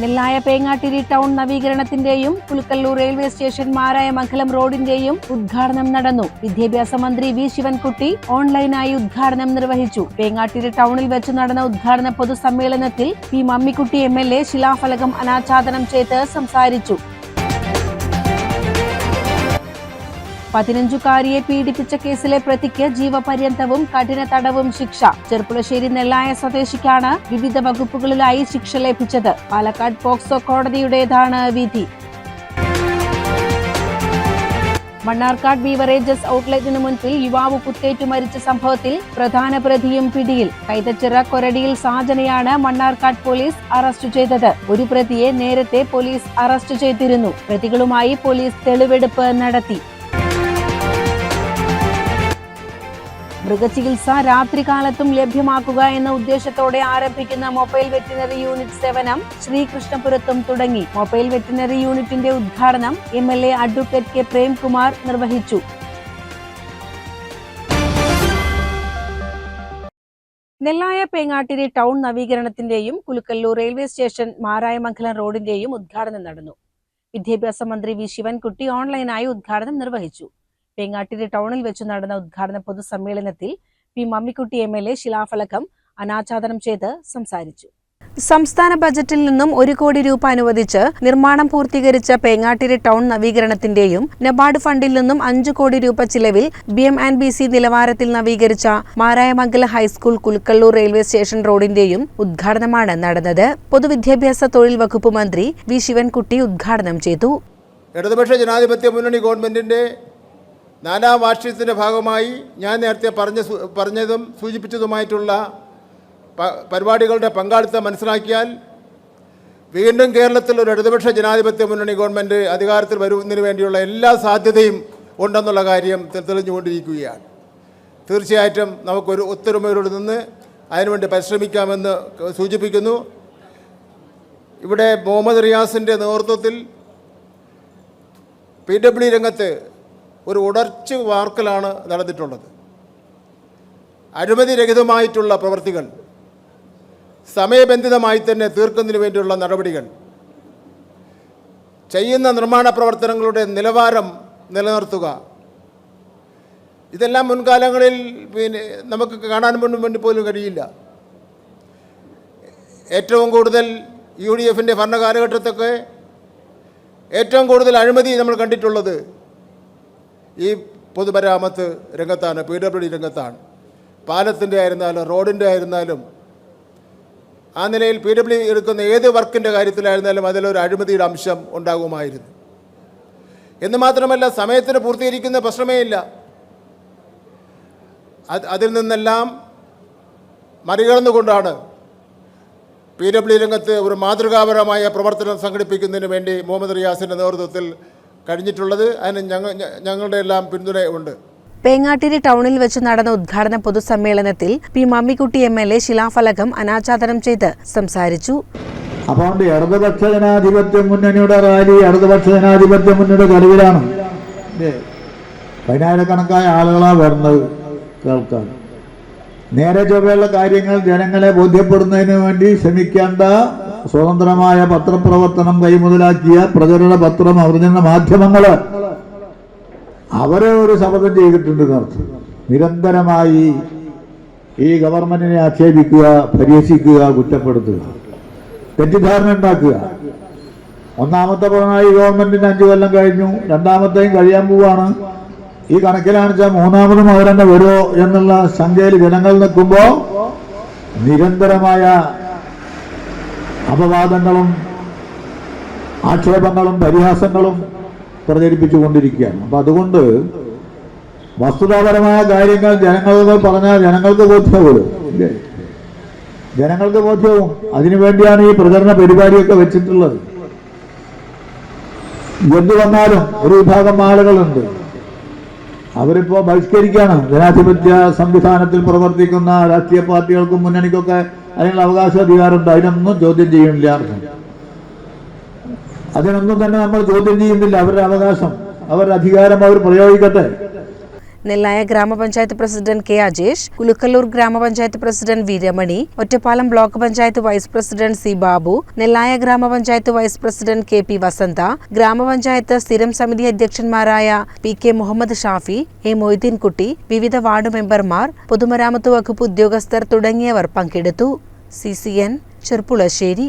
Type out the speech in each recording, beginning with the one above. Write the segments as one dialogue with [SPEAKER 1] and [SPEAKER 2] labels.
[SPEAKER 1] Nellaya Pengattiri town നവീകരണത്തിന്റെയും Pulkallur railway station Marayamangalam റോഡിന്റെയും ഉദ്ഘാടനം നടന്നു. വിദ്യാഭ്യാസ മന്ത്രി വി. ശിവൻകുട്ടി ഓൺലൈനായി ഉദ്ഘാടനം നിർവഹിച്ചു. പേങ്ങാട്ടിരി ടൗണിൽ വെച്ച് നടന്ന ഉദ്ഘാടന പൊതുസമ്മേളനത്തിൽ P. Mammikutty M. L. A. ശിലാഫലകം അനാച്ഛാദനം ചെയ്ത് സംസാരിച്ചു. പതിനഞ്ചുകാരിയെ പീഡിപ്പിച്ച കേസിലെ പ്രതിക്ക് ജീവപര്യന്തവും കഠിന തടവും ശിക്ഷ. ചെർപ്പുളശ്ശേരി നെല്ലായ സ്വദേശിക്കാണ് വിവിധ വകുപ്പുകളിലായി ശിക്ഷ ലഭിച്ചത്. പാലക്കാട് പോക്സോ കോടതിയുടേതാണ് വിധി. മണ്ണാർക്കാട് ബീവറേജസ് ഔട്ട്ലെറ്റിന് മുൻപിൽ യുവാവ് കുത്തേറ്റു മരിച്ച സംഭവത്തിൽ പ്രധാന പ്രതിയും പിടിയിൽ. കൈതച്ചിറ കൊരടിയിൽ സാജനയാണ് മണ്ണാർക്കാട് പോലീസ് അറസ്റ്റ് ചെയ്തത്. ഒരു പ്രതിയെ നേരത്തെ പോലീസ് അറസ്റ്റ് ചെയ്തിരുന്നു. പ്രതികളുമായി പോലീസ് തെളിവെടുപ്പ് നടത്തി. മൃഗചികിത്സ രാത്രികാലത്തും ലഭ്യമാക്കുക എന്ന ഉദ്ദേശത്തോടെ ആരംഭിക്കുന്ന മൊബൈൽ വെറ്റിനറി യൂണിറ്റ് സേവനം ശ്രീകൃഷ്ണപുരത്തും തുടങ്ങി. മൊബൈൽ വെറ്റിനറി യൂണിറ്റിന്റെ ഉദ്ഘാടനം M L A advocate K Premkumar നിർവഹിച്ചു. നെല്ലായ പേങ്ങാട്ടിരി ടൗൺ നവീകരണത്തിന്റെയും കുലുക്കല്ലൂർ റെയിൽവേ സ്റ്റേഷൻ മാരായമംഗലം റോഡിന്റെയും ഉദ്ഘാടനം നടന്നു. വിദ്യാഭ്യാസ മന്ത്രി വി ശിവൻകുട്ടി ഓൺലൈനായി ഉദ്ഘാടനം നിർവഹിച്ചു. പേങ്ങാട്ടിരി ടൗണിൽ വെച്ച് നടന്ന ഉദ്ഘാടന പൊതുസമ്മേളനത്തിൽ P Mammikutty M L A ശിലാഫലകം അനാച്ഛാദനം ചെയ്ത് സംസാരിച്ചു. സംസ്ഥാന ബജറ്റിൽ നിന്നും ഒരു കോടി രൂപ അനുവദിച്ച് നിർമ്മാണം പൂർത്തീകരിച്ച പേങ്ങാട്ടിരി ടൗൺ നവീകരണത്തിന്റെയും നബാർഡ് ഫണ്ടിൽ നിന്നും അഞ്ചു കോടി രൂപ ചിലവിൽ B M and B C നിലവാരത്തിൽ നവീകരിച്ച Marayamangalam high school Kulukkallur railway station റോഡിന്റെയും ഉദ്ഘാടനമാണ് നടന്നത്. പൊതുവിദ്യാഭ്യാസ തൊഴിൽ വകുപ്പ് മന്ത്രി വി ശിവൻകുട്ടി ഉദ്ഘാടനം ചെയ്തു.
[SPEAKER 2] ഇടതുപക്ഷ ജനാധിപത്യ മുന്നണി ഗവൺമെന്റിന്റെ നാലാം വാർഷികത്തിന്റെ ഭാഗമായി ഞാൻ നേരത്തെ പറഞ്ഞ പറഞ്ഞതും സൂചിപ്പിച്ചതുമായിട്ടുള്ള പരിപാടികളുടെ പങ്കാളിത്തം മനസ്സിലാക്കിയാൽ വീണ്ടും കേരളത്തിൽ ഒരു ഇടതുപക്ഷ ജനാധിപത്യ മുന്നണി ഗവൺമെന്റ് അധികാരത്തിൽ വരുന്നതിന് വേണ്ടിയുള്ള എല്ലാ സാധ്യതയും ഉണ്ടെന്നുള്ള കാര്യം തെളിഞ്ഞുകൊണ്ടിരിക്കുകയാണ്. തീർച്ചയായിട്ടും നമുക്കൊരു ഒത്തൊരുമയോട് നിന്ന് അതിനുവേണ്ടി പരിശ്രമിക്കാമെന്ന് സൂചിപ്പിക്കുന്നു. ഇവിടെ മുഹമ്മദ് റിയാസിന്റെ നേതൃത്വത്തിൽ പി ഡബ്ല്യു രംഗത്ത് ഒരു ഉടർച്ച വാർക്കലാണ് നടന്നിട്ടുള്ളത്. അഴിമതിരഹിതമായിട്ടുള്ള പ്രവൃത്തികൾ സമയബന്ധിതമായി തന്നെ തീർക്കുന്നതിന് വേണ്ടിയുള്ള നടപടികൾ ചെയ്യുന്ന നിർമ്മാണ പ്രവർത്തനങ്ങളുടെ നിലവാരം നിലനിർത്തുക. ഇതെല്ലാം മുൻകാലങ്ങളിൽ പിന്നെ നമുക്ക് കാണാൻ വേണ്ടി പോലും കഴിയില്ല. ഏറ്റവും കൂടുതൽ യു ഡി എഫിന്റെ ഭരണകാലഘട്ടത്തൊക്കെ ഏറ്റവും കൂടുതൽ അഴിമതി നമ്മൾ കണ്ടിട്ടുള്ളത് ഈ പൊതുമരാമത്ത് രംഗത്താണ് പി ഡബ്ല്യു ഡി രംഗത്താണ്. പാലത്തിന്റെ ആയിരുന്നാലും റോഡിന്റെ ആയിരുന്നാലും ആ നിലയിൽ പി ഡബ്ല്യു എടുക്കുന്ന ഏത് വർക്കിന്റെ കാര്യത്തിലായിരുന്നാലും അതിലൊരു അഴിമതിയുടെ അംശം ഉണ്ടാകുമായിരുന്നു. എന്ന് മാത്രമല്ല സമയത്തിന് പൂർത്തീകരിക്കുന്ന പ്രശ്നമേ ഇല്ല. അതിൽ നിന്നെല്ലാം മറികടന്നുകൊണ്ടാണ് പി ഡബ്ല്യു രംഗത്ത് ഒരു മാതൃകാപരമായ പ്രവർത്തനം സംഘടിപ്പിക്കുന്നതിന് വേണ്ടി മുഹമ്മദ് റിയാസിന്റെ നേതൃത്വത്തിൽ കഴിഞ്ഞിട്ടുള്ളത്. അതിന് ഞങ്ങൾ ഞങ്ങളുടെ എല്ലാം പിന്തുണയുണ്ട്
[SPEAKER 1] പേങ്ങാട്ടിരി ടൗണിൽ വെച്ച് നടന്ന ഉദ്ഘാടന പൊതുസമ്മേളനത്തിൽ P Mammikutty M L A ശിലാഫലകം അനാച്ഛാദനം ചെയ്ത് സംസാരിച്ചു.
[SPEAKER 3] അപ്പോൾ അതുകൊണ്ട് ഇടതുപക്ഷ ജനാധിപത്യ മുന്നണിയുടെ റാലി ഇടതുപക്ഷ ജനാധിപത്യ മുന്നണിയുടെ കരുവിലാണ് ഇല്ലേ? പതിനായിരക്കണക്കായ ആളുകളാണ് വരുന്നത് കേൾക്കാൻ. നേരെ ചൊവ്വയുള്ള കാര്യങ്ങൾ ജനങ്ങളെ ബോധ്യപ്പെടുന്നതിന് വേണ്ടി ശ്രമിക്കേണ്ട സ്വതന്ത്രമായ പത്രപ്രവർത്തനം കൈമുതലാക്കിയ പ്രചരണ പത്രം അവതരണ മാധ്യമങ്ങൾ അവരെ ഒരു ശപഥം ചെയ്തിട്ടുണ്ട് എന്നർത്ഥം നിരന്തരമായി ഈ ഗവൺമെന്റിനെ ആക്ഷേപിക്കുക പരിഹസിക്കുക കുറ്റപ്പെടുത്തുക. തെറ്റിദ്ധാരണ ഉണ്ടാക്കുക. ഒന്നാമത്തെ പിണറായി ഗവൺമെന്റിന് അഞ്ചു കൊല്ലം കഴിഞ്ഞു. രണ്ടാമത്തെയും കഴിയാൻ പോവാണ്. ഈ കണക്കിലാണ് വെച്ചാൽ മൂന്നാമതും അവർ തന്നെ വരുമോ എന്നുള്ള സംഖ്യയിൽ ജനങ്ങൾ നിൽക്കുമ്പോൾ നിരന്തരമായ അപവാദങ്ങളും ആക്ഷേപങ്ങളും പരിഹാസങ്ങളും പ്രചരിപ്പിച്ചുകൊണ്ടിരിക്കുകയാണ്. അപ്പം അതുകൊണ്ട് വസ്തുതാപരമായ കാര്യങ്ങൾ ജനങ്ങളോട് പറഞ്ഞാൽ ജനങ്ങൾക്ക് ബോധ്യപ്പെടും ഇല്ലേ? ജനങ്ങൾക്ക് ബോധ്യവും അതിനുവേണ്ടിയാണ് ഈ പ്രചരണ പരിപാടിയൊക്കെ വെച്ചിട്ടുള്ളത്. എന്തു വന്നാലും ഒരു വിഭാഗം ആളുകളുണ്ട്. അവരിപ്പോ ബഹിഷ്കരിക്കാണ്. ജനാധിപത്യ സംവിധാനത്തിൽ പ്രവർത്തിക്കുന്ന രാഷ്ട്രീയ പാർട്ടികൾക്കും മുന്നണിക്കൊക്കെ അതിനുള്ള അവകാശ അധികാരമുണ്ട്. അതിനൊന്നും ചോദ്യം ചെയ്യുന്നില്ല ആർക്കും അതിനൊന്നും തന്നെ നമ്മൾ ചോദ്യം ചെയ്യുന്നില്ല. അവരുടെ അവകാശം അവരുടെ അധികാരം അവർ പ്രയോഗിക്കട്ടെ.
[SPEAKER 1] നെല്ലായ ഗ്രാമപഞ്ചായത്ത് പ്രസിഡന്റ് കെ അജേഷ് കുലുക്കല്ലൂർ ഗ്രാമപഞ്ചായത്ത് president V Ramani Ottapalam block panchayat vice president C Babu Nellaya ഗ്രാമപഞ്ചായത്ത് vice president K P Vasantha ഗ്രാമപഞ്ചായത്ത് സ്ഥിരം സമിതി അധ്യക്ഷന്മാരായ P K Muhammad Shafi A Moideenkutty വിവിധ വാർഡ് മെമ്പർമാർ പൊതുമരാമത്ത് വകുപ്പ് ഉദ്യോഗസ്ഥർ തുടങ്ങിയവർ പങ്കെടുത്തു. C C N Cherpulassery.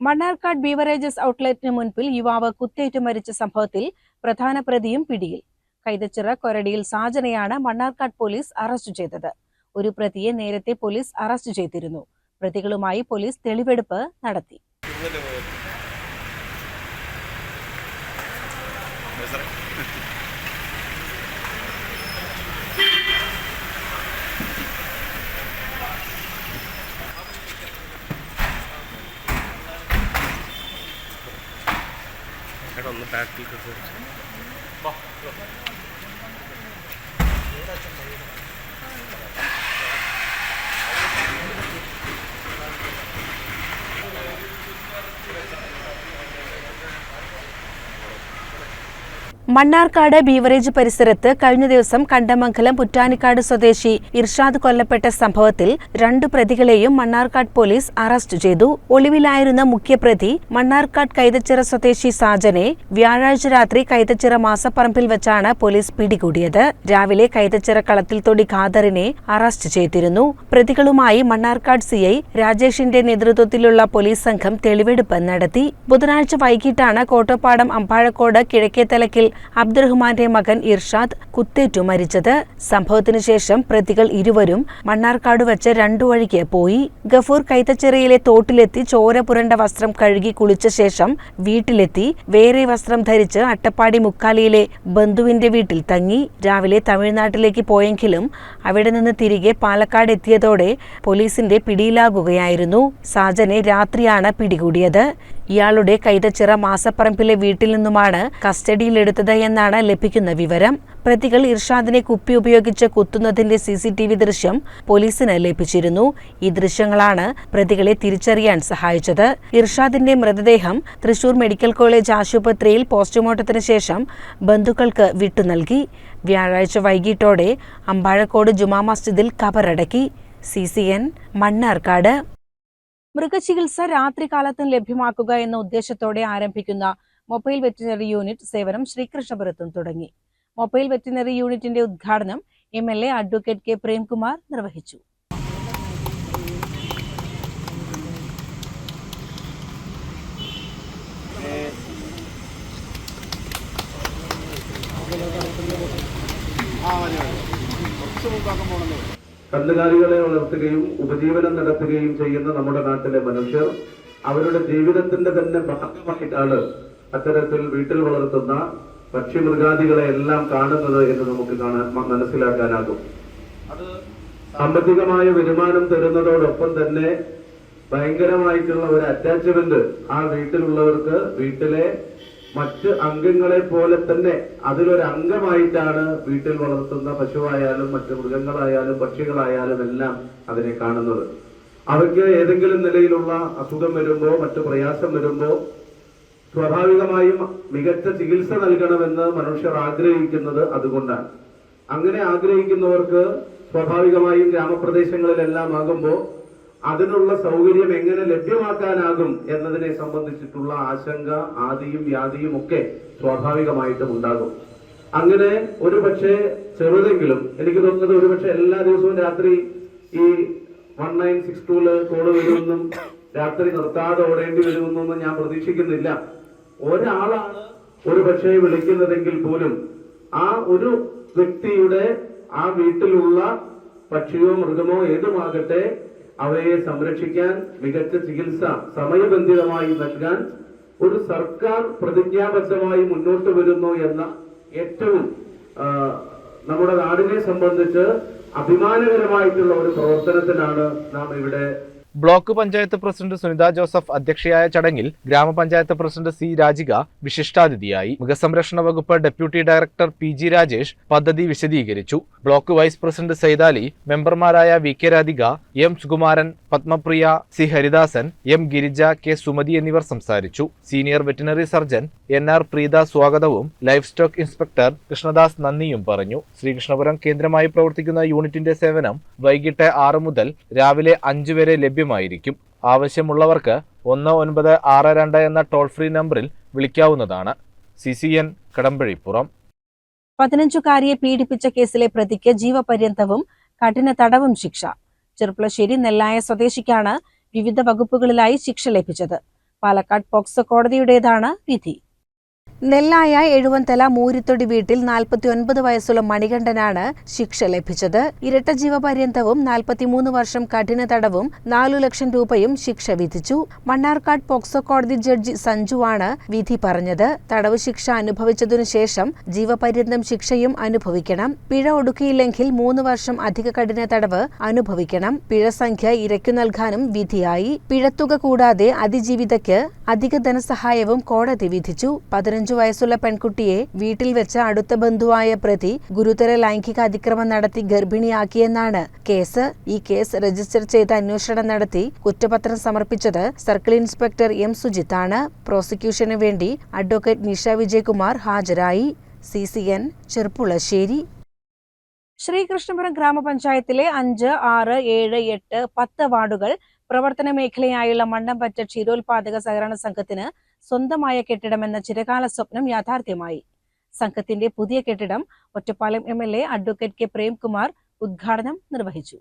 [SPEAKER 1] Mannarkkad beverages ഔട്ട്ലെറ്റിന് മുൻപിൽ യുവാവ് കുത്തേറ്റ് മരിച്ച സംഭവത്തിൽ പ്രധാന പ്രതിയും പിടിയിൽ. കൈതച്ചിറ കൊരടിയിൽ സാജനയാണ് മണ്ണാർക്കാട് പോലീസ് അറസ്റ്റ് ചെയ്തത്. ഒരു പ്രതിയെ നേരത്തെ പോലീസ് അറസ്റ്റ് ചെയ്തിരുന്നു. പ്രതികളുമായി പോലീസ് തെളിവെടുപ്പ് നടത്തി. മണ്ണാർക്കാട് ബീവറേജ് പരിസരത്ത് കഴിഞ്ഞ ദിവസം കണ്ടമംഗലം പുറ്റാനിക്കാട് സ്വദേശി ഇർഷാദ് കൊല്ലപ്പെട്ട സംഭവത്തിൽ രണ്ടു പ്രതികളെയും മണ്ണാർക്കാട് പോലീസ് അറസ്റ്റ് ചെയ്തു. ഒളിവിലായിരുന്ന മുഖ്യപ്രതി മണ്ണാർക്കാട് കൈതച്ചിറ സ്വദേശി സാജനെ വ്യാഴാഴ്ച രാത്രി കൈതച്ചിറ മാസപ്പറമ്പിൽ വെച്ചാണ് പോലീസ് പിടികൂടിയത്. രാവിലെ കൈതച്ചിറ കളത്തിൽ തൊടി ഖാദറിനെ അറസ്റ്റ് ചെയ്തിരുന്നു. പ്രതികളുമായി മണ്ണാർക്കാട് സിഐ രാജേഷിന്റെ നേതൃത്വത്തിലുള്ള പോലീസ് സംഘം തെളിവെടുപ്പ് നടത്തി. ബുധനാഴ്ച വൈകിട്ടാണ് കോട്ടപ്പാടം അമ്പാഴക്കോട് കിഴക്കേത്തലക്കിൽ അബ്ദുറഹ്മാന്റെ മകൻ ഇർഷാദ് കുത്തേറ്റു മരിച്ചത്. സംഭവത്തിനു ശേഷം പ്രതികൾ ഇരുവരും മണ്ണാർക്കാട് വെച്ച് രണ്ടു വഴിക്ക് പോയി. ഗഫൂർ കൈത്തച്ചെറിയിലെ തോട്ടിലെത്തി ചോര പുരണ്ട വസ്ത്രം കഴുകി കുളിച്ച ശേഷം വീട്ടിലെത്തി. വേറെ വസ്ത്രം ധരിച്ച് അട്ടപ്പാടി മുക്കാലിയിലെ ബന്ധുവിന്റെ വീട്ടിൽ തങ്ങി. രാവിലെ തമിഴ്നാട്ടിലേക്ക് പോയെങ്കിലും അവിടെ നിന്ന് തിരികെ പാലക്കാട് എത്തിയതോടെ പോലീസിന്റെ പിടിയിലാകുകയായിരുന്നു. സാജനെ രാത്രിയാണ് പിടികൂടിയത്. ഇയാളുടെ കൈതച്ചിറ മാസപ്പറമ്പിലെ വീട്ടിൽ നിന്നുമാണ് കസ്റ്റഡിയിലെടുത്തത് എന്നാണ് ലഭിക്കുന്ന വിവരം. പ്രതികൾ ഇർഷാദിനെ കുപ്പി ഉപയോഗിച്ച് കുത്തുന്നതിന്റെ സി സി ടി വി ദൃശ്യം പോലീസിന് ലഭിച്ചിരുന്നു. ഈ ദൃശ്യങ്ങളാണ് പ്രതികളെ തിരിച്ചറിയാൻ സഹായിച്ചത്. ഇർഷാദിന്റെ മൃതദേഹം തൃശൂർ മെഡിക്കൽ കോളേജ് ആശുപത്രിയിൽ പോസ്റ്റ്മോർട്ടത്തിന് ശേഷം ബന്ധുക്കൾക്ക് വിട്ടു നൽകി. വ്യാഴാഴ്ച വൈകിട്ടോടെ അമ്പാഴക്കോട് ജുമാ മസ്ജിദിൽ കബറടക്കി. C C N Mannarkkad. മൃഗചികിത്സ രാത്രികാലത്തും ലഭ്യമാക്കുക എന്ന ഉദ്ദേശത്തോടെ ആരംഭിക്കുന്ന മൊബൈൽ വെറ്റിനറി യൂണിറ്റ് സേവനം ശ്രീകൃഷ്ണപുരത്തും തുടങ്ങി. മൊബൈൽ വെറ്റിനറി യൂണിറ്റിന്റെ ഉദ്ഘാടനം M L A advocate K Premkumar നിർവഹിച്ചു.
[SPEAKER 4] കന്നുകാലികളെ വളർത്തുകയും ഉപജീവനം നടത്തുകയും ചെയ്യുന്ന നമ്മുടെ നാട്ടിലെ മനുഷ്യർ അവരുടെ ജീവിതത്തിന്റെ തന്നെ ഭാഗമായിട്ടാണ് അത്തരത്തിൽ വീട്ടിൽ വളർത്തുന്ന പക്ഷി മൃഗാദികളെ എല്ലാം കാണുന്നത് എന്ന് നമുക്ക് കാണാൻ മനസ്സിലാക്കാനാകും. അത് സാമ്പത്തികമായ വരുമാനം തരുന്നതോടൊപ്പം തന്നെ ഭയങ്കരമായിട്ടുള്ള ഒരു അറ്റാച്ച്മെന്റ് ആ വീട്ടിലുള്ളവർക്ക് വീട്ടിലെ മറ്റ് അംഗങ്ങളെ പോലെ തന്നെ അതിലൊരു അംഗമായിട്ടാണ് വീട്ടിൽ വളർത്തുന്ന പശുവായാലും മറ്റ് മൃഗങ്ങളായാലും പക്ഷികളായാലും എല്ലാം അതിനെ കാണുന്നത്. അവയ്ക്ക് ഏതെങ്കിലും നിലയിലുള്ള അസുഖം വരുമ്പോ മറ്റു പ്രയാസം വരുമ്പോ സ്വാഭാവികമായും മികച്ച ചികിത്സ നൽകണമെന്ന് മനുഷ്യർ ആഗ്രഹിക്കുന്നത് അതുകൊണ്ടാണ്. അങ്ങനെ ആഗ്രഹിക്കുന്നവർക്ക് സ്വാഭാവികമായും ഗ്രാമപ്രദേശങ്ങളിലെല്ലാം ആകുമ്പോൾ അതിനുള്ള സൗകര്യം എങ്ങനെ ലഭ്യമാക്കാനാകും എന്നതിനെ സംബന്ധിച്ചിട്ടുള്ള ആശങ്ക ആദിയും വ്യാധിയും ഒക്കെ സ്വാഭാവികമായിട്ടും ഉണ്ടാകും. അങ്ങനെ ഒരു പക്ഷേ ചെറുതെങ്കിലും എനിക്ക് തോന്നുന്നത് ഒരു പക്ഷേ എല്ലാ ദിവസവും രാത്രി ഈ one nine six toll call വരുമെന്നും രാത്രി നിർത്താതെ ഓടേണ്ടി വരുമെന്നൊന്നും ഞാൻ പ്രതീക്ഷിക്കുന്നില്ല. ഒരാളാണ് ഒരു പക്ഷേ വിളിക്കുന്നതെങ്കിൽ പോലും ആ ഒരു വ്യക്തിയുടെ ആ വീട്ടിലുള്ള പക്ഷിയോ മൃഗമോ ഏതുമാകട്ടെ അവയെ സംരക്ഷിക്കാൻ മികച്ച ചികിത്സ സമയബന്ധിതമായി നൽകാൻ ഒരു സർക്കാർ പ്രതിജ്ഞാബദ്ധമായി മുന്നോട്ട് വരുന്നു എന്ന ഏറ്റവും നമ്മുടെ നാടിനെ സംബന്ധിച്ച് അഭിമാനകരമായിട്ടുള്ള ഒരു പ്രവർത്തനത്തിനാണ് നാം ഇവിടെ
[SPEAKER 5] block panchayat president Sunitha Joseph അധ്യക്ഷയായ ചടങ്ങിൽ ഗ്രാമപഞ്ചായത്ത് പ്രസിഡന്റ് സി രാജിക വിശിഷ്ടാതിഥിയായി. മൃഗസംരക്ഷണ വകുപ്പ് deputy director P G Rajesh പദ്ധതി വിശദീകരിച്ചു. ബ്ലോക്ക് വൈസ് പ്രസിഡന്റ് സൈതാലി മെമ്പർമാരായ V K Radhika M Sukumaran Padmapriya C Haridasan M Girija K Sumathi എന്നിവർ സംസാരിച്ചു. Senior veterinary surgeon N R Preetha സ്വാഗതവും ലൈഫ് സ്റ്റോക്ക് ഇൻസ്പെക്ടർ കൃഷ്ണദാസ് നന്ദിയും പറഞ്ഞു. ശ്രീകൃഷ്ണപുരം കേന്ദ്രമായി പ്രവർത്തിക്കുന്ന യൂണിറ്റിന്റെ സേവനം വൈകിട്ട് ആറ് മുതൽ രാവിലെ അഞ്ചു വരെ ലഭ്യമായിരിക്കും. ആവശ്യമുള്ളവർക്ക് ഒന്ന് ഒൻപത് ആറ് രണ്ട് എന്ന ടോൾ ഫ്രീ നമ്പറിൽ വിളിക്കാവുന്നതാണ്. C C N Kadambazhipuram.
[SPEAKER 1] പതിനഞ്ചുകാരിയെ പീഡിപ്പിച്ച കേസിലെ പ്രതിക്ക് ജീവപര്യന്തവും കഠിന തടവും ശിക്ഷ. ചെറുപ്പളശ്ശേരി നെല്ലായ സ്വദേശിക്കാണ് വിവിധ വകുപ്പുകളിലായി ശിക്ഷ ലഭിച്ചത്. പാലക്കാട് പോക്സോ കോടതിയുടേതാണ് വിധി. നെല്ലായ എഴുവന്തല മൂരിത്തൊടി വീട്ടിൽ നാൽപ്പത്തിയൊൻപത് വയസ്സുള്ള മണികണ്ഠനാണ് ശിക്ഷ ലഭിച്ചത്. ഇരട്ട ജീവപര്യന്തവും നാൽപ്പത്തിമൂന്ന് വർഷം കഠിന തടവും നാലു ലക്ഷം രൂപയും ശിക്ഷ വിധിച്ചു. മണ്ണാർക്കാട് പോക്സോ കോടതി ജഡ്ജി സഞ്ജുവാണ് വിധി പറഞ്ഞത്. തടവ് ശിക്ഷ അനുഭവിച്ചതിനു ശേഷം ജീവപര്യന്തം ശിക്ഷയും അനുഭവിക്കണം. പിഴ ഒടുക്കിയില്ലെങ്കിൽ മൂന്ന് വർഷം അധിക കഠിന തടവ് അനുഭവിക്കണം. പിഴ സംഖ്യ ഇരയ്ക്കു നൽകാനും വിധിയായി. പിഴത്തുക കൂടാതെ അതിജീവിതയ്ക്ക് അധിക ധനസഹായവും കോടതി വിധിച്ചു. പതിനഞ്ചു വയസ്സുള്ള പെൺകുട്ടിയെ വീട്ടിൽ വെച്ച് അടുത്ത ബന്ധുവായ പ്രതി ഗുരുതര ലൈംഗിക അതിക്രമം നടത്തി ഗർഭിണിയാക്കിയെന്നാണ് കേസ്. ഈ കേസ് രജിസ്റ്റർ ചെയ്ത് അന്വേഷണം നടത്തി കുറ്റപത്രം സമർപ്പിച്ചത് സർക്കിൾ ഇൻസ്പെക്ടർ എം സുജിത്താണ്. പ്രോസിക്യൂഷന് വേണ്ടി അഡ്വക്കേറ്റ് നിഷ വിജയകുമാർ ഹാജരായി. C C N Cherpulassery Sreekrishnapuram ഗ്രാമപഞ്ചായത്തിലെ അഞ്ച് ആറ് ഏഴ് എട്ട് പത്ത് വാർഡുകൾ പ്രവർത്തന മേഖലയായുള്ള മണ്ണമ്പറ്റ ക്ഷീരോത്പാദക സഹകരണ സംഘത്തിന് സ്വന്തമായ കെട്ടിടമെന്ന ചിരകാല സ്വപ്നം യാഥാർത്ഥ്യമായി. സംഘത്തിന്റെ പുതിയ കെട്ടിടം Ottapalam M L A advocate K Premkumar ഉദ്ഘാടനം നിർവഹിച്ചു.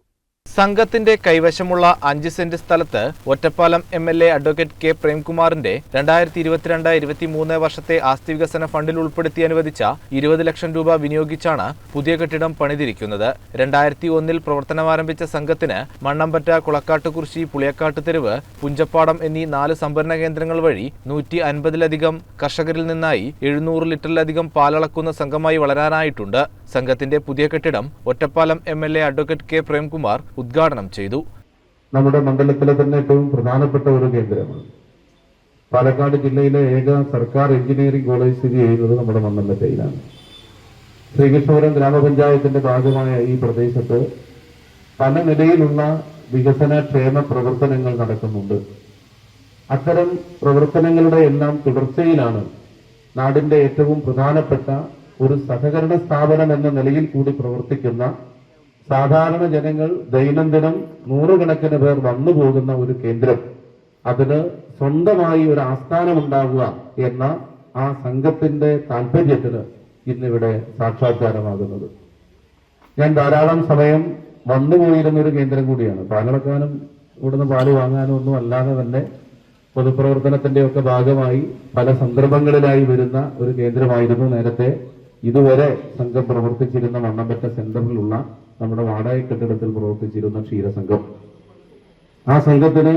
[SPEAKER 5] സംഘത്തിന്റെ കൈവശമുള്ള അഞ്ച് സെന്റ് സ്ഥലത്ത് Ottapalam M L A advocate K പ്രേംകുമാറിന്റെ രണ്ടായിരത്തി ഇരുപത്തിരണ്ട് ഇരുപത്തിമൂന്ന് വർഷത്തെ ആസ്തി വികസന ഫണ്ടിൽ ഉൾപ്പെടുത്തി അനുവദിച്ച ഇരുപത് ലക്ഷം രൂപ വിനിയോഗിച്ചാണ് പുതിയ കെട്ടിടം പണിതിരിക്കുന്നത്. രണ്ടായിരത്തി ഒന്നിൽ പ്രവർത്തനമാരംഭിച്ച സംഘത്തിന് മണ്ണമ്പറ്റ കുളക്കാട്ടുകുറിശി പുളിയക്കാട്ട് തെരുവ് പുഞ്ചപ്പാടം എന്നീ നാല് സംഭരണ കേന്ദ്രങ്ങൾ വഴി നൂറ്റി അൻപതിലധികം കർഷകരിൽ നിന്നായി എഴുന്നൂറ് ലിറ്ററിലധികം പാലളക്കുന്ന സംഘമായി വളരാനായിട്ടുണ്ട്. സംഘത്തിന്റെ പുതിയ കെട്ടിടം Ottapalam M L A advocate K Premkumar ഉദ്ഘാടനം ചെയ്തു.
[SPEAKER 4] നമ്മുടെ മണ്ഡലത്തിലെ തന്നെ ഏറ്റവും പ്രധാനപ്പെട്ട ഒരു കേന്ദ്രമാണ്. പാലക്കാട് ജില്ലയിലെ ഏക സർക്കാർ എഞ്ചിനീയറിംഗ് കോളേജ് സ്ഥിതി ചെയ്യുന്നത് നമ്മുടെ മണ്ഡലത്തിലാണ്. ശ്രീകൃഷ്ണപുരം ഗ്രാമപഞ്ചായത്തിന്റെ ഭാഗമായ ഈ പ്രദേശത്ത് പല നിലയിലുള്ള വികസന ക്ഷേമ പ്രവർത്തനങ്ങൾ നടക്കുന്നുണ്ട്. അത്തരം പ്രവർത്തനങ്ങളുടെ എല്ലാം തുടർച്ചയിലാണ് നാടിന്റെ ഏറ്റവും പ്രധാനപ്പെട്ട ഒരു സഹകരണ സ്ഥാപനം എന്ന നിലയിൽ കൂടി പ്രവർത്തിക്കുന്ന സാധാരണ ജനങ്ങൾ ദൈനംദിനം നൂറുകണക്കിന് പേർ വന്നു പോകുന്ന ഒരു കേന്ദ്രം. അതിന് സ്വന്തമായി ഒരു ആസ്ഥാനം ഉണ്ടാവുക എന്ന ആ സംഘത്തിന്റെ താല്പര്യത്തിന് ഇന്നിവിടെ സാക്ഷാത്കാരമാകുന്നത്. ഞാൻ ധാരാളം സമയം വന്നു പോയിരുന്ന ഒരു കേന്ദ്രം കൂടിയാണ്. പാലളക്കാനും ഇവിടുന്ന് പാൽ വാങ്ങാനും ഒന്നും അല്ലാതെ തന്നെ പൊതുപ്രവർത്തനത്തിന്റെ ഒക്കെ ഭാഗമായി പല സന്ദർഭങ്ങളിലായി വരുന്ന ഒരു കേന്ദ്രമായിരുന്നു നേരത്തെ ഇതുവരെ സംഘം പ്രവർത്തിച്ചിരുന്ന മണ്ണമ്പറ്റ സെന്ററിലുള്ള നമ്മുടെ വാടക കെട്ടിടത്തിൽ പ്രവർത്തിച്ചിരുന്ന ക്ഷീരസംഘം. ആ സംഘത്തിന്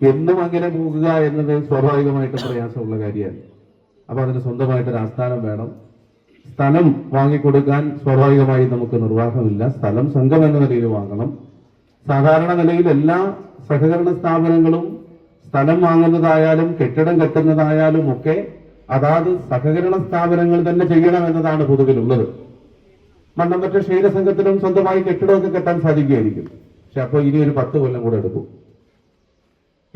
[SPEAKER 4] എന്നും അങ്ങനെ പോകുക എന്നത് സ്വാഭാവികമായിട്ടും പ്രയാസമുള്ള കാര്യമാണ്. അപ്പൊ അതിന് സ്വന്തമായിട്ടൊരു ആസ്ഥാനം വേണം. സ്ഥലം വാങ്ങിക്കൊടുക്കാൻ സ്വാഭാവികമായി നമുക്ക് നിർവാഹമില്ല. സ്ഥലം സംഘം എന്ന നിലയിൽ വാങ്ങണം. സാധാരണ നിലയിൽ എല്ലാ സഹകരണ സ്ഥാപനങ്ങളും സ്ഥലം വാങ്ങുന്നതായാലും കെട്ടിടം കെട്ടുന്നതായാലും ഒക്കെ അതാത് സഹകരണ സ്ഥാപനങ്ങൾ തന്നെ ചെയ്യണം എന്നതാണ് പൊതുവിലുള്ളത്. മണ്ണമ്പറ്റ ക്ഷീരസംഘത്തിനും സ്വന്തമായി കെട്ടിടമൊക്കെ കെട്ടാൻ സാധിക്കുകയായിരിക്കും. പക്ഷെ അപ്പോൾ ഇനി ഒരു പത്ത് കൊല്ലം കൂടെ എടുക്കും.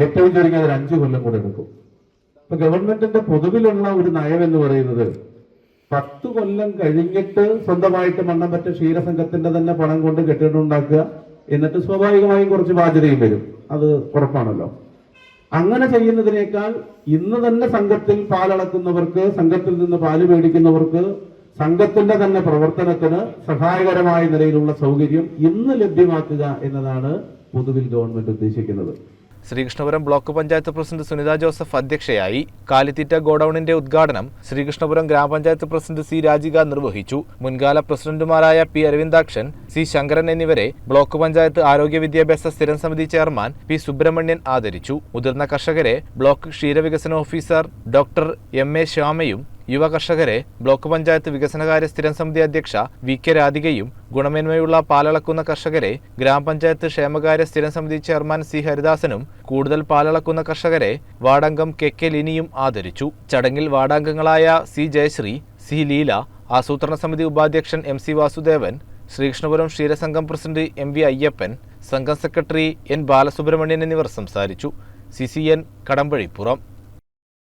[SPEAKER 4] ഏറ്റവും ചെറിയ ഒരു അഞ്ചു കൊല്ലം കൂടെ എടുക്കും. ഇപ്പൊ ഗവൺമെന്റിന്റെ പൊതുവിലുള്ള ഒരു നയം എന്ന് പറയുന്നത് പത്ത് കൊല്ലം കഴിഞ്ഞിട്ട് സ്വന്തമായിട്ട് മണ്ണമ്പറ്റ ക്ഷീരസംഘത്തിന്റെ തന്നെ പണം കൊണ്ട് കെട്ടിടം ഉണ്ടാക്കുക. എന്നിട്ട് സ്വാഭാവികമായും കുറച്ച് ബാധ്യതയും വരും. അത് ഉറപ്പാണല്ലോ. അങ്ങനെ ചെയ്യുന്നതിനേക്കാൾ ഇന്ന് തന്നെ സംഘത്തിൽ പാലളക്കുന്നവർക്ക് സംഘത്തിൽ നിന്ന് പാൽ മേടിക്കുന്നവർക്ക് സംഘത്തിന്റെ തന്നെ പ്രവർത്തനത്തിന് സഹായകരമായ നിലയിലുള്ള സൗകര്യം ഇന്ന് ലഭ്യമാക്കുക എന്നതാണ് പൊതുവിൽ ഗവൺമെന്റ് ഉദ്ദേശിക്കുന്നത്.
[SPEAKER 5] Sreekrishnapuram block panchayat president Sunitha Joseph അധ്യക്ഷയായി കാലിത്തീറ്റ ഗോഡൌണിന്റെ ഉദ്ഘാടനം ശ്രീകൃഷ്ണപുരം ഗ്രാമപഞ്ചായത്ത് പ്രസിഡന്റ് സി രാജിക നിർവഹിച്ചു. മുൻകാല പ്രസിഡന്റുമാരായ പി അരവിന്ദാക്ഷൻ സി ശങ്കരൻ എന്നിവരെ ബ്ലോക്ക് പഞ്ചായത്ത് ആരോഗ്യ വിദ്യാഭ്യാസ സ്ഥിരം സമിതി ചെയർമാൻ പി സുബ്രഹ്മണ്യൻ ആദരിച്ചു. മുതിർന്ന കർഷകരെ ബ്ലോക്ക് ക്ഷീരവികസന ഓഫീസർ ഡോക്ടർ എം എ ശ്യാമയും യുവ കർഷകരെ ബ്ലോക്ക് പഞ്ചായത്ത് വികസനകാര്യ സ്ഥിരം സമിതി അധ്യക്ഷ വി കെ രാധികയും ഗുണമേന്മയുള്ള പാലളക്കുന്ന കർഷകരെ ഗ്രാമപഞ്ചായത്ത് ക്ഷേമകാര്യ സ്ഥിരം സമിതി ചെയർമാൻ സി ഹരിദാസനും കൂടുതൽ പാലളക്കുന്ന കർഷകരെ വാർഡംഗം കെ കെ ലിനിയും ആദരിച്ചു. ചടങ്ങിൽ വാർഡംഗങ്ങളായ സി ജയശ്രീ സി ലീല ആസൂത്രണ സമിതി ഉപാധ്യക്ഷൻ എം സി വാസുദേവൻ ശ്രീകൃഷ്ണപുരം ക്ഷീരസംഘം പ്രസിഡന്റ് എം വി അയ്യപ്പൻ സംഘം സെക്രട്ടറി എൻ ബാലസുബ്രഹ്മണ്യൻ എന്നിവർ സംസാരിച്ചു. C C N Kadambazhipuram.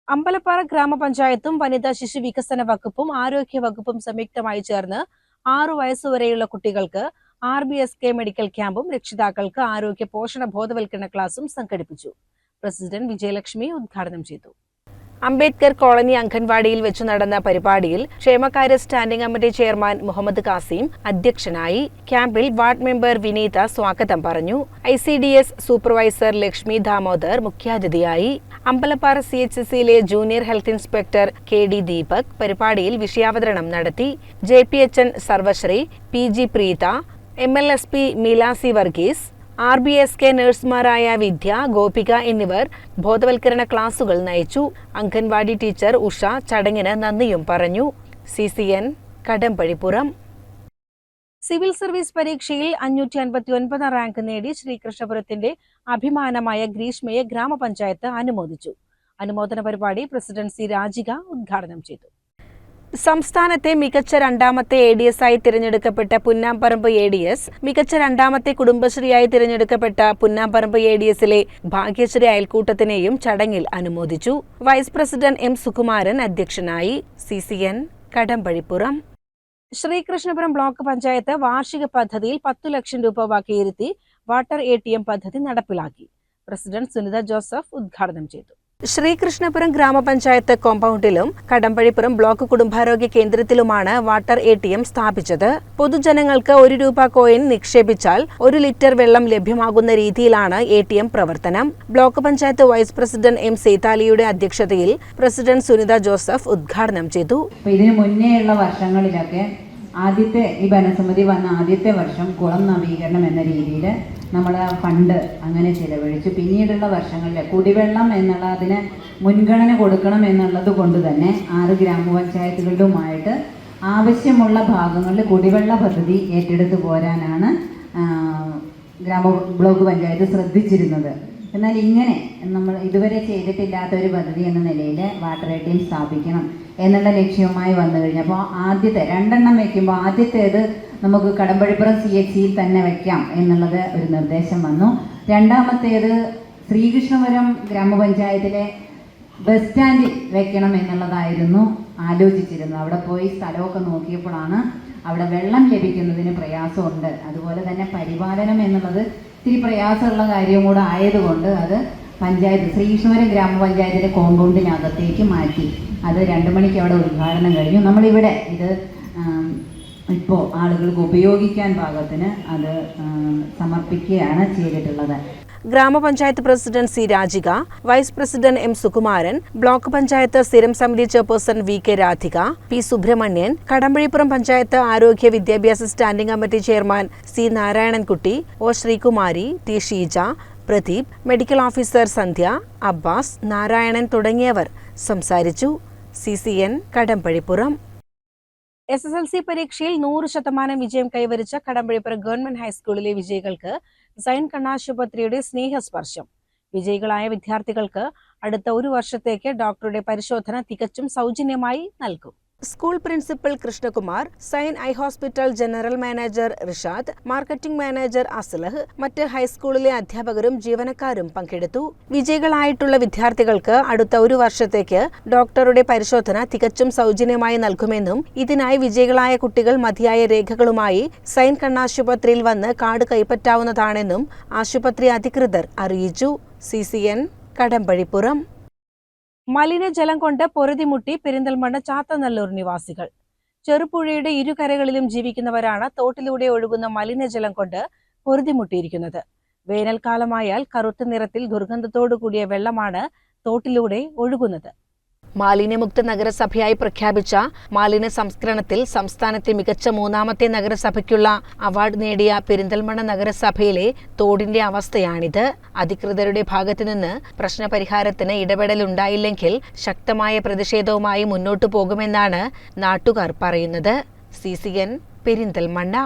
[SPEAKER 1] Ambalappara ഗ്രാമപഞ്ചായത്തും വനിതാ ശിശു വികസന വകുപ്പും ആരോഗ്യ വകുപ്പും സംയുക്തമായി ചേർന്ന് ആറു വയസ്സുവരെയുള്ള കുട്ടികൾക്ക് R B S K medical ക്യാമ്പും രക്ഷിതാക്കൾക്ക് ആരോഗ്യ പോഷണ ബോധവൽക്കരണ ക്ലാസും സംഘടിപ്പിച്ചു. പ്രസിഡന്റ് വിജയലക്ഷ്മി ഉദ്ഘാടനം ചെയ്തു. അംബേദ്കർ കോളനി അംഗൻവാടിയിൽ വെച്ച് നടന്ന പരിപാടിയിൽ ക്ഷേമകാര്യ standing committee chairman Muhammad Kasim അധ്യക്ഷനായി ക്യാമ്പിൽ വാർഡ് മെമ്പർ വിനീത സ്വാഗതം പറഞ്ഞു. ഐ സൂപ്പർവൈസർ ലക്ഷ്മി ദാമോദർ മുഖ്യാതിഥിയായി. അമ്പലപ്പാറ സി എച്ച് സിയിലെ junior health inspector K D Deepak പരിപാടിയിൽ വിഷയാവതരണം നടത്തി. J P H N സർവശ്രീ P G Preetha M L S P മീലാസി Varghese R B S K നഴ്സുമാരായ Vidya Gopika എന്നിവർ ബോധവൽക്കരണ ക്ലാസുകൾ നയിച്ചു. അംഗൻവാടി ടീച്ചർ ഉഷ ചടങ്ങിന് നന്ദിയും പറഞ്ഞു. C C N Kadambazhipuram. Civil service പരീക്ഷയിൽ അഞ്ഞൂറ്റി അൻപത്തി ഒൻപതാം റാങ്ക് നേടി ശ്രീകൃഷ്ണപുരത്തിന്റെ അഭിമാനമായ ഗ്രീഷ്മയെ ഗ്രാമപഞ്ചായത്ത് അനുമോദിച്ചു. അനുമോദന പരിപാടി പ്രസിഡന്റ് സി രാജിക ഉദ്ഘാടനം ചെയ്തു. സംസ്ഥാനത്തെ മികച്ച രണ്ടാമത്തെ എ ഡി എസ് ആയി തിരഞ്ഞെടുക്കപ്പെട്ട പുന്നാമ്പറമ്പ് എ ഡി എസ് മികച്ച രണ്ടാമത്തെ കുടുംബശ്രീയായി തിരഞ്ഞെടുക്കപ്പെട്ട പുന്നാമ്പറമ്പ് എ ഡി എസിലെ ഭാഗ്യശ്രീ അയൽക്കൂട്ടത്തിനെയും ചടങ്ങിൽ അനുമോദിച്ചു. വൈസ് പ്രസിഡന്റ് എം സുകുമാരൻ അധ്യക്ഷനായി. C C N Kadambazhipuram. Sreekrishnapuram block panchayat വാർഷിക പദ്ധതിയിൽ പത്തു ലക്ഷം രൂപ വകയിരുത്തി വാട്ടർ എ ടി എം പദ്ധതി നടപ്പിലാക്കി. പ്രസിഡന്റ് സുനിത ജോസഫ് ഉദ്ഘാടനം ചെയ്തു. ശ്രീകൃഷ്ണപുരം ഗ്രാമപഞ്ചായത്ത് കോമ്പൗണ്ടിലും കടമ്പഴിപ്പുറം ബ്ലോക്ക് കുടുംബാരോഗ്യ കേന്ദ്രത്തിലുമാണ് വാട്ടർ എ ടി എം സ്ഥാപിച്ചത്. പൊതുജനങ്ങൾക്ക് ഒരു രൂപ കോയിൻ നിക്ഷേപിച്ചാൽ ഒരു ലിറ്റർ വെള്ളം ലഭ്യമാകുന്ന രീതിയിലാണ് എ ടി എം പ്രവർത്തനം. Block panchayat vice president M സീതാലിയുടെ അധ്യക്ഷതയിൽ പ്രസിഡന്റ് സുനിത ജോസഫ് ഉദ്ഘാടനം ചെയ്തു.
[SPEAKER 6] ഇതിനു ഇതിന് മുന്നേയുള്ള വർഷങ്ങളിലൊക്കെ ആദ്യത്തെ ഈ ഭരണസമിതി വന്ന ആദ്യത്തെ വർഷം കുളം നവീകരണം എന്ന രീതിയിൽ നമ്മൾ ഫണ്ട് അങ്ങനെ ചിലവഴിച്ചു. പിന്നീടുള്ള വർഷങ്ങളിൽ കുടിവെള്ളം എന്നുള്ള അതിന് മുൻഗണന കൊടുക്കണം എന്നുള്ളത് കൊണ്ട് തന്നെ ആറ് ഗ്രാമപഞ്ചായത്തുകളുമായിട്ട് ആവശ്യമുള്ള ഭാഗങ്ങളിൽ കുടിവെള്ള പദ്ധതി ഏറ്റെടുത്ത് പോരാനാണ് ആ, ഗ്രാമ ബ്ലോക്ക് പഞ്ചായത്ത് ശ്രദ്ധിച്ചിരുന്നത്. എന്നാൽ ഇങ്ങനെ നമ്മൾ ഇതുവരെ ചെയ്തിട്ടില്ലാത്ത ഒരു പദ്ധതി എന്ന നിലയിൽ വാട്ടർ എ ടി എം സ്ഥാപിക്കണം. എന്നുള്ള ലക്ഷ്യവുമായി വന്നു കഴിഞ്ഞപ്പോൾ ആദ്യത്തെ രണ്ടെണ്ണം വയ്ക്കുമ്പോൾ ആദ്യത്തേത് നമുക്ക് കടമ്പഴിപ്പുറം സി എച്ച് സിയിൽ തന്നെ വയ്ക്കാം എന്നുള്ളത് ഒരു നിർദ്ദേശം വന്നു. രണ്ടാമത്തേത് ശ്രീകൃഷ്ണപുരം ഗ്രാമപഞ്ചായത്തിലെ ബസ് സ്റ്റാൻഡിൽ വെക്കണം എന്നുള്ളതായിരുന്നു ആലോചിച്ചിരുന്നത്. അവിടെ പോയി സ്ഥലമൊക്കെ നോക്കിയപ്പോഴാണ് അവിടെ വെള്ളം ലഭിക്കുന്നതിന് പ്രയാസമുണ്ട്. അതുപോലെ തന്നെ പരിപാലനം എന്നുള്ളത് ഇത്തിരി പ്രയാസമുള്ള കാര്യം കൂടെ ആയതുകൊണ്ട് അത് പഞ്ചായത്ത് ശ്രീകൃഷ്ണപുരം ഗ്രാമപഞ്ചായത്തിലെ കോമ്പൗണ്ടിനകത്തേക്ക് മാറ്റി. അത് രണ്ട് മണിക്ക് അവിടെ ഉദ്ഘാടനം കഴിഞ്ഞു. നമ്മളിവിടെ ഇത് ഇപ്പോൾ ആളുകൾക്ക് ഉപയോഗിക്കാൻ പാകത്തിന് അത് സമർപ്പിക്കുകയാണ് ചെയ്തിട്ടുള്ളത്.
[SPEAKER 1] Grama panchayat president C Rajika vice president M Sukumaran block panchayat സ്ഥിരം സമിതി chairperson V K Radhika P Subramanian Kadambazhipuram panchayat ആരോഗ്യ വിദ്യാഭ്യാസ standing committee chairman C Narayanankutty O Sreekumari T Sheeja Pradeep medical officer Sandhya Abbas Narayanan തുടങ്ങിയവർ സംസാരിച്ചു. C C N Kadambazhipuram. S S L C പരീക്ഷയിൽ നൂറ് ശതമാനം വിജയം കൈവരിച്ച Kadampazhipuram government ഹൈസ്കൂളിലെ വിജയികൾക്ക് സൈൻ കണ്ണാശുപത്രിയുടെ സ്നേഹസ്പർശം. വിജയികളായ വിദ്യാർത്ഥികൾക്ക് അടുത്ത ഒരു വർഷത്തേക്ക് ഡോക്ടറുടെ പരിശോധന തികച്ചും സൗജന്യമായി നൽകും. School principal Krishnakumar sign eye hospital general manager Rishad marketing manager Aslah മറ്റ് ഹൈസ്കൂളിലെ അധ്യാപകരും ജീവനക്കാരും പങ്കെടുത്തു. വിജയികളായിട്ടുള്ള വിദ്യാർത്ഥികൾക്ക് അടുത്ത ഒരു വർഷത്തേക്ക് ഡോക്ടറുടെ പരിശോധന തികച്ചും സൗജന്യമായി നൽകുമെന്നും ഇതിനായി വിജയികളായ കുട്ടികൾ മതിയായ രേഖകളുമായി സൈൻ കണ്ണാശുപത്രിയിൽ വന്ന് കാർഡ് കൈപ്പറ്റാവുന്നതാണെന്നും ആശുപത്രി അധികൃതർ അറിയിച്ചു. C C N Kadambazhipuram. മലിനജലം കൊണ്ട് പൊറുതിമുട്ടി പെരിന്തൽമണ്ണ ചാത്തനല്ലൂർ നിവാസികൾ. ചെറുപുഴയുടെ ഇരുകരകളിലും ജീവിക്കുന്നവരാണ് തോട്ടിലൂടെ ഒഴുകുന്ന മലിനജലം കൊണ്ട് പൊറുതിമുട്ടിയിരിക്കുന്നത്. വേനൽക്കാലമായാൽ കറുത്ത നിറത്തിൽ ദുർഗന്ധത്തോടു കൂടിയ വെള്ളമാണ് തോട്ടിലൂടെ ഒഴുകുന്നത്. മാലിന്യമുക്ത നഗരസഭയായി പ്രഖ്യാപിച്ച മാലിന്യ സംസ്കരണത്തിൽ സംസ്ഥാനത്തെ മികച്ച മൂന്നാമത്തെ നഗരസഭയ്ക്കുള്ള അവാർഡ് നേടിയ പെരിന്തൽമണ്ണ നഗരസഭയിലെ തോടിന്റെ അവസ്ഥയാണിത്. അധികൃതരുടെ ഭാഗത്തുനിന്ന് പ്രശ്നപരിഹാരത്തിന് ഇടപെടലുണ്ടായില്ലെങ്കിൽ ശക്തമായ പ്രതിഷേധവുമായി മുന്നോട്ടു പോകുമെന്നാണ് നാട്ടുകാർ പറയുന്നത്. C C N Perinthalmanna.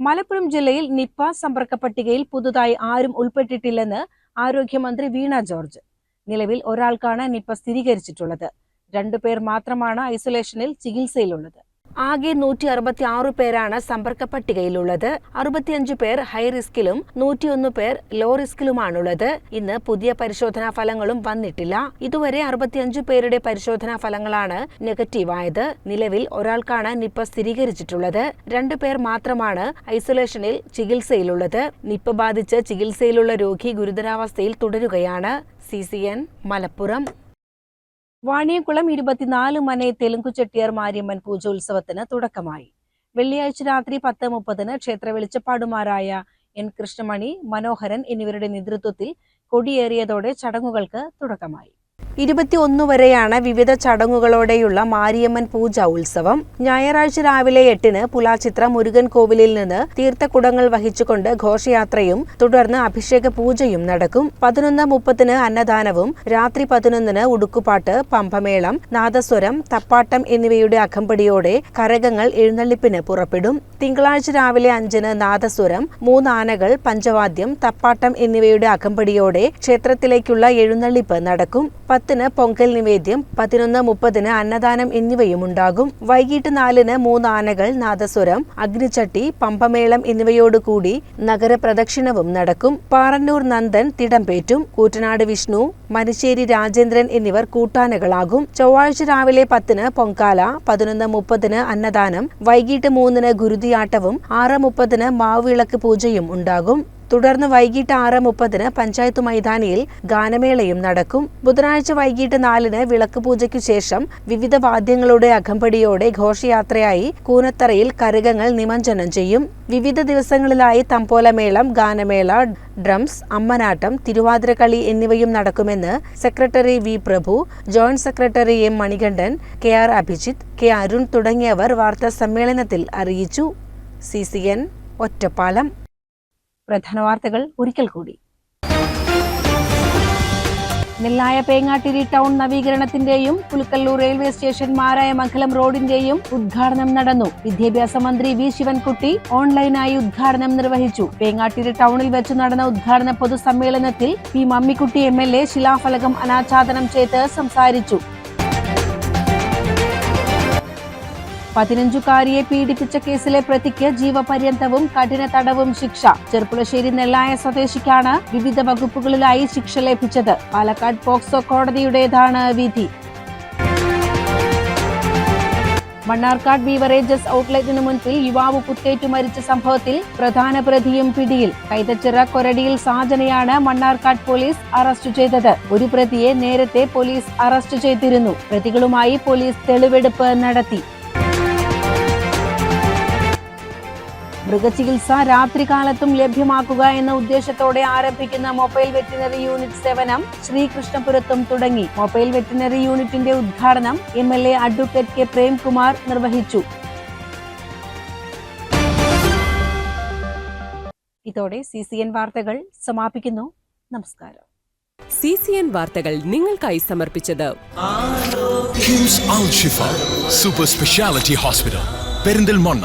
[SPEAKER 1] Malappuram ജില്ലയിൽ നിപ്പ സമ്പർക്ക പട്ടികയിൽ പുതുതായി ആരും ഉൾപ്പെട്ടിട്ടില്ലെന്ന് ആരോഗ്യമന്ത്രി വീണ ജോർജ്. നിലവിൽ ഒരാൾക്കാണ് നിപ സ്ഥിരീകരിച്ചിട്ടുള്ളത്. രണ്ടുപേർ മാത്രമാണ് ഐസൊലേഷനിൽ ചികിത്സയിലുള്ളത്. ആകെ നൂറ്റി അറുപത്തി ആറ് പേരാണ് സമ്പർക്ക പട്ടികയിലുള്ളത്. അറുപത്തിയഞ്ച് പേർ ഹൈ റിസ്കിലും നൂറ്റിയൊന്ന് പേർ ലോ റിസ്കിലുമാണുള്ളത്. ഇന്ന് പുതിയ പരിശോധനാ ഫലങ്ങളും വന്നിട്ടില്ല. ഇതുവരെ അറുപത്തിയഞ്ച് പേരുടെ പരിശോധനാ ഫലങ്ങളാണ് നെഗറ്റീവായത്. നിലവിൽ ഒരാൾക്കാണ് നിപ്പ സ്ഥിരീകരിച്ചിട്ടുള്ളത്. രണ്ടു പേർ മാത്രമാണ് ഐസൊലേഷനിൽ ചികിത്സയിലുള്ളത്. നിപ്പ ബാധിച്ച് ചികിത്സയിലുള്ള രോഗി ഗുരുതരാവസ്ഥയിൽ തുടരുകയാണ്. സി മലപ്പുറം. വാണിയംകുളം ഇരുപത്തിനാല് മനെ തെലുങ്കു ചെട്ടിയാർ മാരിയമ്മൻ പൂജോത്സവത്തിന് തുടക്കമായി. വെള്ളിയാഴ്ച രാത്രി പത്ത് മുപ്പതിന് ക്ഷേത്ര വെളിച്ചപ്പാടുമാരായ എൻ കൃഷ്ണമണി മനോഹരൻ എന്നിവരുടെ നേതൃത്വത്തിൽ കൊടിയേറിയതോടെ ചടങ്ങുകൾക്ക് തുടക്കമായി. ഇരുപത്തിയൊന്ന് വരെയാണ് വിവിധ ചടങ്ങുകളോടെയുള്ള മാരിയമ്മൻ പൂജ ഉത്സവം. ഞായറാഴ്ച രാവിലെ എട്ടിന് പുലാച്ചിത്ര മുരുകൻ കോവിലിൽ നിന്ന് തീർത്ഥക്കുടങ്ങൾ വഹിച്ചുകൊണ്ട് ഘോഷയാത്രയും തുടർന്ന് അഭിഷേക പൂജയും നടക്കും. പതിനൊന്ന് മുപ്പത്തിന് അന്നദാനവും രാത്രി പതിനൊന്നിന് ഉടുക്കുപാട്ട് പമ്പമേളം നാദസ്വരം തപ്പാട്ടം എന്നിവയുടെ അകമ്പടിയോടെ കരകങ്ങൾ എഴുന്നള്ളിപ്പിന് പുറപ്പെടും. തിങ്കളാഴ്ച രാവിലെ അഞ്ചിന് നാദസ്വരം മൂന്നാനകൾ പഞ്ചവാദ്യം തപ്പാട്ടം എന്നിവയുടെ അകമ്പടിയോടെ ക്ഷേത്രത്തിലേക്കുള്ള എഴുന്നള്ളിപ്പ് നടക്കും. പത്തിന് പൊങ്കൽ നിവേദ്യം പതിനൊന്ന് മുപ്പതിന് അന്നദാനം എന്നിവയും ഉണ്ടാകും വൈകിട്ട് നാലിന് മൂന്ന് ആനകൾ നാദസ്വരം അഗ്നിച്ചട്ടി പമ്പമേളം എന്നിവയോടുകൂടി നഗരപ്രദക്ഷിണവും നടക്കും. പാറന്നൂർ നന്ദൻ തിടംപേറ്റും കൂറ്റനാട് വിഷ്ണു മനുശ്ശേരി രാജേന്ദ്രൻ എന്നിവർ കൂട്ടാനകളാകും. ചൊവ്വാഴ്ച രാവിലെ പത്തിന് പൊങ്കാല പതിനൊന്ന് മുപ്പതിന് അന്നദാനം വൈകിട്ട് മൂന്നിന് ഗുരുതിയാട്ടവും ആറ് മുപ്പതിന് മാവിളക്ക് പൂജയും ഉണ്ടാകും. തുടർന്ന് വൈകിട്ട് ആറ് മുപ്പതിന് പഞ്ചായത്ത് മൈതാനിയിൽ ഗാനമേളയും നടക്കും. ബുധനാഴ്ച വൈകിട്ട് നാലിന് വിളക്ക് പൂജയ്ക്കു ശേഷം വിവിധ വാദ്യങ്ങളുടെ അകമ്പടിയോടെ ഘോഷയാത്രയായി കൂനത്തറയിൽ കരുകങ്ങൾ നിമഞ്ജനം ചെയ്യും. വിവിധ ദിവസങ്ങളിലായി തമ്പോലമേളം ഗാനമേള ഡ്രംസ് അമ്മനാട്ടം തിരുവാതിരക്കളി എന്നിവയും നടക്കുമെന്ന് secretary V Prabhu joint secretary M Manikandan K R Abhijith K Arun തുടങ്ങിയവർ വാർത്താ സമ്മേളനത്തിൽ അറിയിച്ചു. C C N Ottapalam. പ്രധാന വാർത്തകൾ ഒരിക്കൽ കൂടി. നെല്ലായ പേങ്ങാട്ടിരി ടൗൺ നവീകരണത്തിന്റെയും Pulukkallur railway station Marayamangalam റോഡിന്റെയും ഉദ്ഘാടനം നടന്നു. വിദ്യാഭ്യാസ മന്ത്രി വി. ശിവൻകുട്ടി ഓൺലൈനായി ഉദ്ഘാടനം നിർവഹിച്ചു. പേങ്ങാട്ടിരി ടൗണിൽ വെച്ച് നടന്ന ഉദ്ഘാടന പൊതുസമ്മേളനത്തിൽ P. Mammikutty M. L. A. ശിലാഫലകം അനാച്ഛാദനം ചെയ്ത് സംസാരിച്ചു. പതിനഞ്ചുകാരിയെ പീഡിപ്പിച്ച കേസിലെ പ്രതിക്ക് ജീവപര്യന്തവും കഠിന തടവും ശിക്ഷ. ചെർപ്പുളശ്ശേരി നെല്ലായ സ്വദേശിക്കാണ് വിവിധ വകുപ്പുകളിലായി ശിക്ഷ ലഭിച്ചത്. പാലക്കാട് പോക്സോ കോടതിയുടേതാണ് വിധി. മണ്ണാർക്കാട് ബീവറേജസ് ഔട്ട്ലെറ്റിന് മുൻപിൽ യുവാവ് കുത്തേറ്റു മരിച്ച സംഭവത്തിൽ പ്രധാന പ്രതിയും പിടിയിൽ. കൈതച്ചിറ കൊരടിയിൽ സാജനയാണ് മണ്ണാർക്കാട് പോലീസ് അറസ്റ്റ് ചെയ്തത്. ഒരു പ്രതിയെ നേരത്തെ പോലീസ് അറസ്റ്റ് ചെയ്തിരുന്നു. പ്രതികളുമായി പോലീസ് തെളിവെടുപ്പ് നടത്തി. മൃഗചികിത്സ രാത്രികാലത്തും ലഭ്യമാക്കുക എന്ന ഉദ്ദേശത്തോടെ ആരംഭിക്കുന്ന മൊബൈൽ വെറ്റിനറി യൂണിറ്റ് സേവനം ശ്രീകൃഷ്ണപുരത്തും തുടങ്ങി. മൊബൈൽ വെറ്റിനറി യൂണിറ്റിന്റെ ഉദ്ഘാടനം M L A advocate K Premkumar നിർവഹിച്ചു. ഇതോടെ സി സി എൻ വാർത്തകൾ സമാപിക്കുന്നു. നമസ്കാരം.
[SPEAKER 7] സി സി എൻ വാർത്തകൾ നിങ്ങൾക്കായി സമർപ്പിച്ചത്
[SPEAKER 8] സൂപ്പർ സ്പെഷ്യാലിറ്റി ഹോസ്പിറ്റൽ പെരിന്തൽമണ്ണ